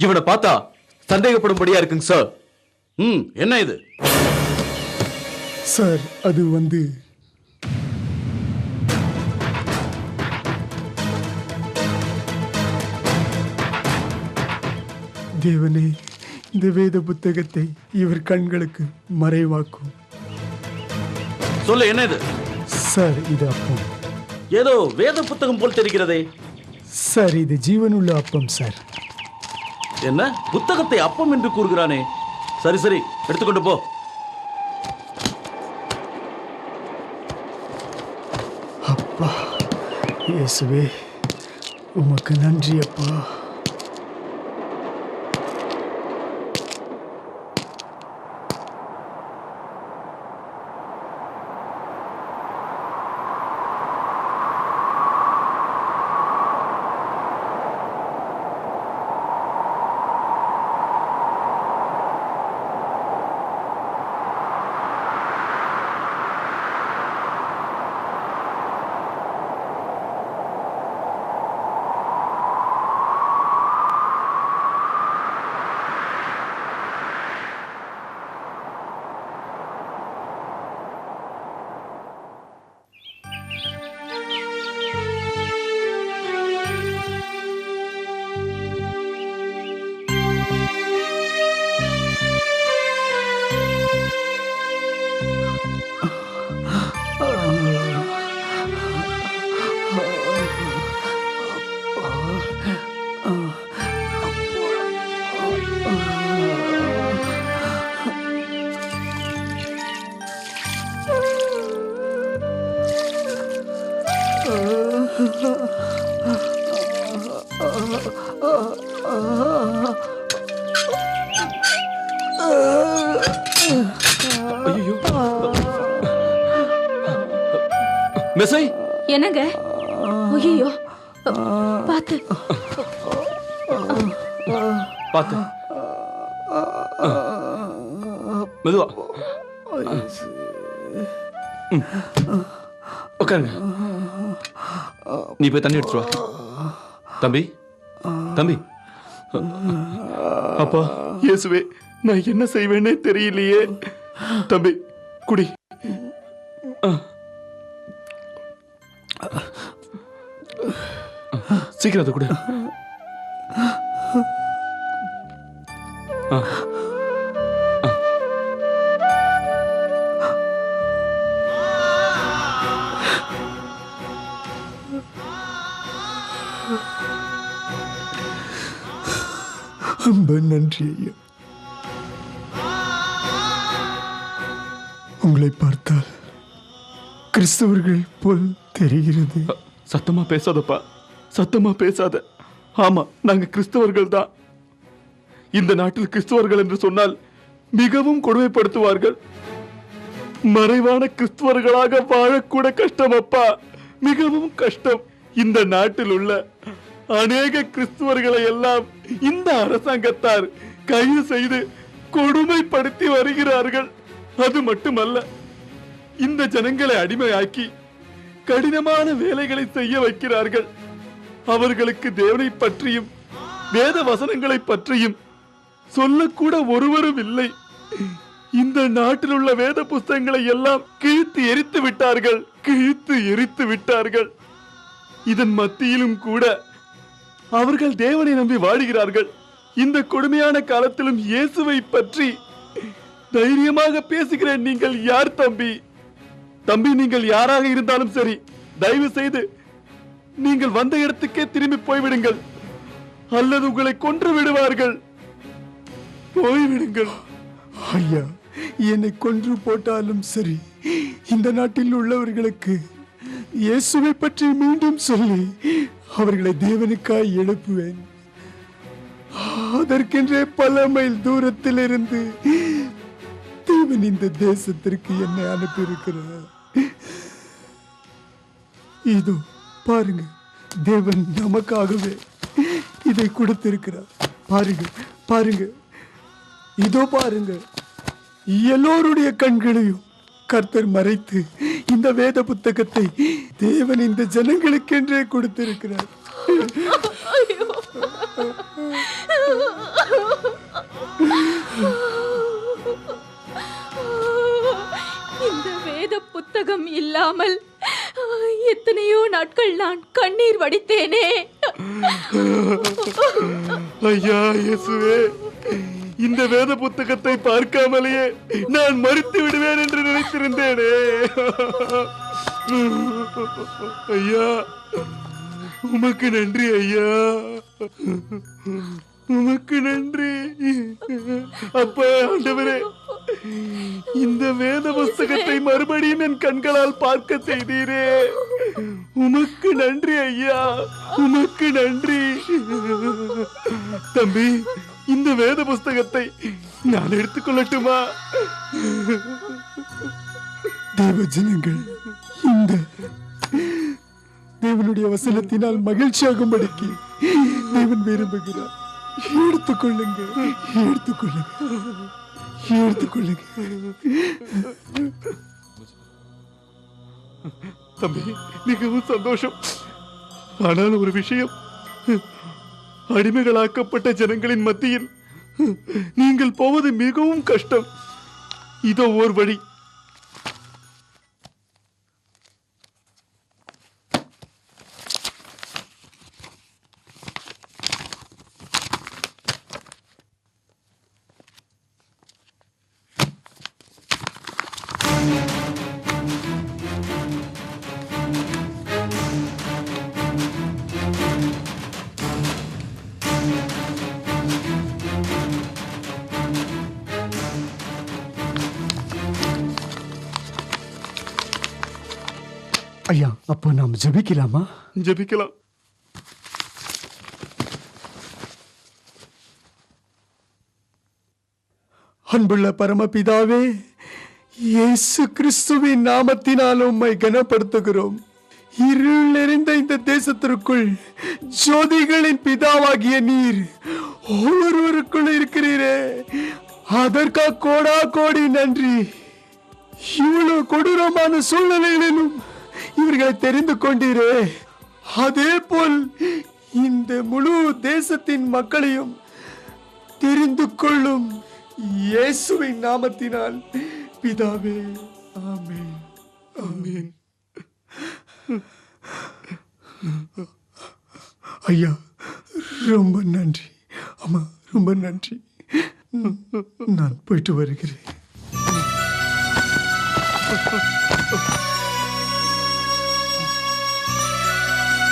இவனை பார்த்தா சந்தேகப்படும்படியா இருக்குங்க சார் ம் என்ன இது? சார் அது வந்து தேவனே இந்த வேத புத்தகத்தை இவர் கண்களுக்கு மறைவாக்கும். சொல்லு என்ன இது? சார் இது அப்பம். ஏதோ வேத புத்தகம் போல் தெரிகிறதே. சார் இது ஜீவனுள்ள அப்பம் சார் என்ன? புத்தகத்தை அப்பம் என்று கூறுகிறானே. சரி சரி எடுத்துக்கொண்டு போ. அப்பா இயேசுவே உமக்கு நன்றி அப்பா. மெசை என்னங்க? ஐயோ பார்த்து. பார்த்து. மெதுவா. உட்காருங்க நீ போய் தண்ணி எடுத்துட்டு வா. தம்பி. தம்பி. அப்பா. இயேசுவே நான் என்ன செய்வேனே தெரியலையே. தம்பி குடி. சீக்கிரம் அதை கொடு. ரொம்ப நன்றி ஐயா. உங்களை பார்த்தால் கிறிஸ்தவர்கள் போல் தெரிகிறது. சத்தமா பேசாதப்பா. சத்தமா பேசாத. ஆமா நாங்க கிறிஸ்தவர்கள் தான் இந்த நாட்டில் கிறிஸ்தவர்கள் என்று சொன்னால் மிகவும் கொடுமைப்படுத்துவார்கள். மறைவான கிறிஸ்தவர்களாக வாழக்கூட கஷ்டம் அப்பா. மிகவும் கஷ்டம். இந்த நாட்டில் உள்ள அநேக கிறிஸ்தவர்களை எல்லாம் இந்த அரசாங்கத்தார் கைது செய்து கொடுமைப்படுத்தி வருகிறார்கள். அது மட்டுமல்ல இந்த ஜனங்களை அடிமையாக்கி கடினமான வேலைகளை செய்ய வைக்கிறார்கள். அவர்களுக்கு தேவனை பற்றியும் வேத வசனங்களை பற்றியும் சொல்லக்கூட ஒருவரும் இல்லை. இந்த நாட்டில் உள்ள வேத புஸ்தகங்களை எல்லாம் கிழித்து எரித்து விட்டார்கள். கிழித்து எரித்து விட்டார்கள். இதன் மத்தியிலும் கூட அவர்கள் தேவனை நம்பி வாடுகிறார்கள். இந்த கொடுமையான காலத்திலும் இயேசுவை பற்றி தைரியமாக பேசுகிற நீங்கள் யார் தம்பி? தம்பி நீங்கள் யாராக இருந்தாலும் சரி தயவு செய்து நீங்கள் வந்த இடத்துக்கே திரும்பி போய்விடுங்கள். அல்லது உங்களை கொன்று விடுவார்கள். போய்விடுங்கள். ஐயா என்னை கொன்று போட்டாலும் சரி இந்த நாட்டில் உள்ளவர்களுக்கு இயேசுவை பற்றி மீண்டும் சொல்லி அவர்களை தேவனுக்காய் எழுப்புவேன். அதற்கென்றே பல மைல் தூரத்தில் இருந்து தேவன் இந்த தேசத்திற்கு என்னை அனுப்பியிருக்கிறார். இதோ பாருங்க தேவன் நமக்காகவே இதை கொடுத்திருக்கிறார். பாருங்க பாருங்க. இதோ பாருங்க எல்லோருடைய கண்களையும் கர்த்தர் மறைத்து இந்த வேத புத்தகத்தை தேவன் இந்த ஜனங்களுக்கென்றே கொடுத்திருக்கிறார். இந்த வேத புத்தகம் இல்லாமல் எத்தனையோ நாட்கள் நான் கண்ணீர் வடித்தேனே. ஐயா இயேசுவே இந்த வேத புத்தகத்தை பார்க்காமலேயே நான் மறுத்து விடுவேன் என்று நினைத்திருந்தேனே. ஐயா உமக்கு நன்றி ஐயா. உமக்கு நன்றி. அப்பா ஆண்டவரே இந்த வேத புஸ்தகத்தை மறுபடியும் என் கண்களால் பார்க்க செய்தீரே. உமக்கு நன்றி ஐயா உமக்கு நன்றி. தம்பி இந்த வேத புஸ்தகத்தை நான் எடுத்துக்கொள்ளட்டுமா தேவ ஜனங்கள் இந்த தேவனுடைய வசனத்தினால் மகிழ்ச்சியாகும்படிக்கு தேவன் விரும்புகிறார். எடுத்துக்கொள்ளுங்க எடுத்துக்கொள்ளுங்க எடுத்துக்கொள்ளுங்க தம்பி மிகவும் சந்தோஷம். ஆனால் ஒரு விஷயம். அடிமைகளாக்கப்பட்ட ஜனங்களின் மத்தியில் நீங்கள் போவது மிகவும் கஷ்டம். இதோ ஓர் வழி. ஐயா அப்போ நாம் ஜெபிக்கலாமா? ஜெபிக்கலாம். அன்புள்ள பரமபிதாவே இயேசு கிறிஸ்துவின் நாமத்தினால் உம்மை கனப்படுத்துகிறோம். இருள் நிறைந்த இந்த தேசத்திற்குள் ஜோதிகளின் பிதாவாகிய நீர் ஒவ்வொருவருக்குள் இருக்கிறீரே. அதற்காக கோடா கோடி நன்றி. இவ்வளவு கொடூரமான சூழ்நிலைகளிலும் இவர்களை தெரிந்து கொண்டீரே. அதே போல் இந்த முழு தேசத்தின் மக்களையும் தெரிந்து கொள்ளும் இயேசுவின் நாமத்தினால் பிதாவே ஆமென். ஆமேன். ஐயா ரொம்ப நன்றி. ஆமா ரொம்ப நன்றி. நான் போயிட்டு வருகிறேன்.